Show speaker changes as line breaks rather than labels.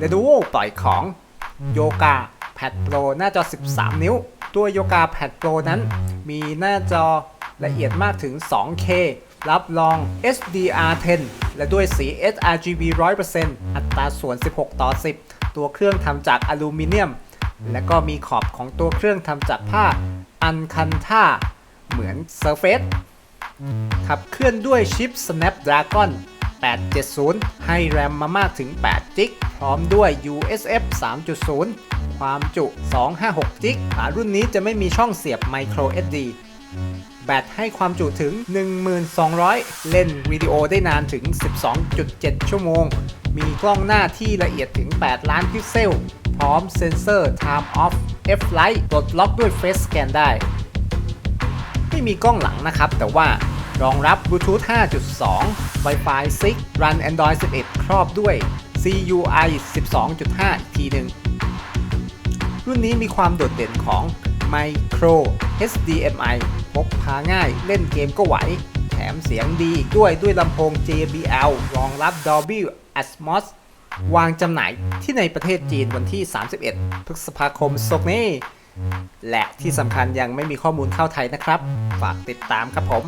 l e n o v o ปล่อยของโยกา Pad Pro หน้าจอ 13 นิ้ว ตัวโยกา Pad Pro นั้น มีหน้าจอละเอียดมากถึง 2K รับรอง HDR10 และด้วยสี sRGB 100%อัตราส่วน 16 ต่อ 10 ตัวเครื่องทำจากอลูมิเนียม และก็มีขอบของตัวเครื่องทำจากผ้าอันคันท่าเหมือน Surface ขับเคลื่อนด้วยชิป Snapdragon 870 ให้แรมมามากถึง8 g b พร้อมด้วย USF 3.0 ความจุ 256 g b ขารุ่นนี้จะไม่มีช่องเสียบ Micro SD แบตให้ความจุถึง 1200 เล่นวิดีโอได้นานถึง 12.7 ชั่วโมง มีกล้องหน้าที่ละเอียดถึง 8 ล้านพิกเซล พร้อมเซ็นเซอร์ Time Off F Light ปลดล็อกด้วย Face Scan ได้ ไม่มีกล้องหลังนะครับ แต่ว่า รองรับ Bluetooth 5.2 Wi-Fi 6 Run Android 11 ครอบด้วย CUI 12.5 อีกทีหนึ่ง รุ่นนี้มีความโดดเด่นของ Micro HDMI พกพาง่ายเล่นเกมก็ไหว แถมเสียงดีอีกด้วยด้วยลำโพง JBL รองรับ Dolby Atmos วางจำหน่ายที่ในประเทศจีนวันที่ 31 พฤษภาคมศกนี้ และที่สำคัญยังไม่มีข้อมูลเข้าไทยนะครับ ฝากติดตามครับผม